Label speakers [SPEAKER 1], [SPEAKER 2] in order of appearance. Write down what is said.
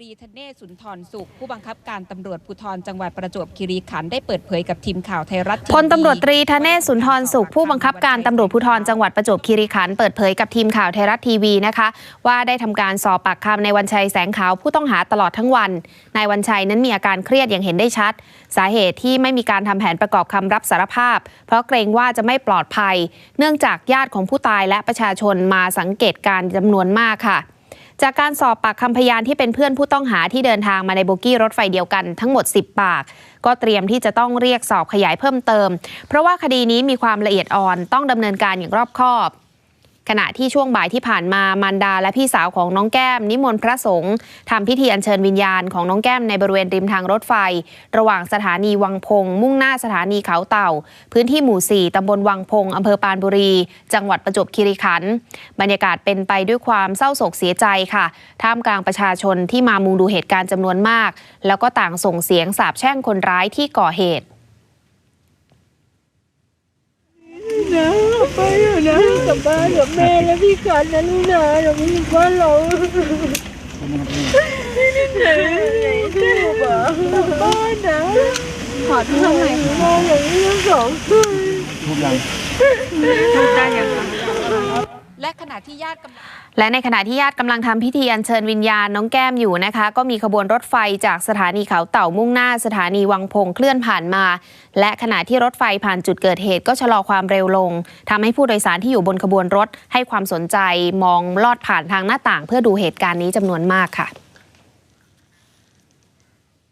[SPEAKER 1] ตรีธเนศสุนทรสุข ผู้บังคับการตำรวจภูธรจังหวัดประจวบคีรีขันธ์ได้เปิดเผยกับทีมข่าวไทยรัฐทีวี
[SPEAKER 2] พลตำรวจตรีธเนศสุนทรสุข ผู้บังคับการตำรวจภูธรจังหวัดประจวบคีรีขันธ์เปิดเผยกับทีมข่าวไทยรัฐทีวีนะคะ ว่าได้ทำการสอบปากคำในวันชัยแสงขาวผู้ต้องหาตลอดทั้งวันนายวันชัยนั้นมีอาการเครียดอย่างเห็นได้ชัด สาเหตุที่ไม่มีการทำแผนประกอบคำรับสารภาพ เพราะเกรงว่าจะไม่ปลอดภัย เนื่องจากญาติของผู้ตายและประชาชนมาสังเกตการณ์จำนวนมากค่ะ จากการสอบปากคำพยานที่เป็นเพื่อนผู้ต้องหาที่เดินทางมาในโบกี้รถไฟเดียวกันทั้งหมด 10 ปาก ก็เตรียมที่จะต้องเรียกสอบขยายเพิ่มเติม เพราะว่าคดีนี้มีความละเอียดอ่อนต้องดำเนินการอย่างรอบคอบ ขณะที่ช่วงบ่ายที่ผ่านมามารดาและพี่สาวของน้องแก้ม นิมนต์พระสงฆ์ทำพิธีอัญเชิญวิญญาณของน้องแก้มในบริเวณริมทางรถไฟ ระหว่างสถานีวังพง มุ่งหน้าสถานีเขาเต่า พื้นที่หมู่ 4 ตำบลวังพง อำเภอปานบุรี จังหวัดประจวบคีรีขันธ์บรรยากาศเป็นไปด้วยความเศร้าโศกเสียใจค่ะ ท่ามกลางประชาชนที่มามุงดูเหตุการณ์จำนวนมาก แล้วก็ต่างส่งเสียงสาบแช่งคนร้ายที่ก่อเหตุ
[SPEAKER 3] นะไปอยู่นะ กลับบ้านกับแม่และพี่กันนะลูกนะเราไม่อยู่บ้านเราไม่ได้ไหนไหนทูบอะกลับบ้านนะขอที่ทำไมบ้านอย่างนี้ทั้งสองคน
[SPEAKER 4] ทุกอย่าง
[SPEAKER 1] และขณะที่ญาติกำลัง
[SPEAKER 2] และในขณะที่ญาติกำลังทำพิธีอัญเชิญวิญญาณน้องแก้มอยู่นะคะ ก็มีขบวนรถไฟจากสถานีเขาเต่ามุ่งหน้าสถานีวังพงเคลื่อนผ่านมา และขณะที่รถไฟผ่านจุดเกิดเหตุก็ชะลอความเร็วลงทำให้ผู้โดยสารที่อยู่บนขบวนรถให้ความสนใจมองลอดผ่านทางหน้าต่าง เพื่อดูเหตุการณ์นี้จำนวนมากค่ะ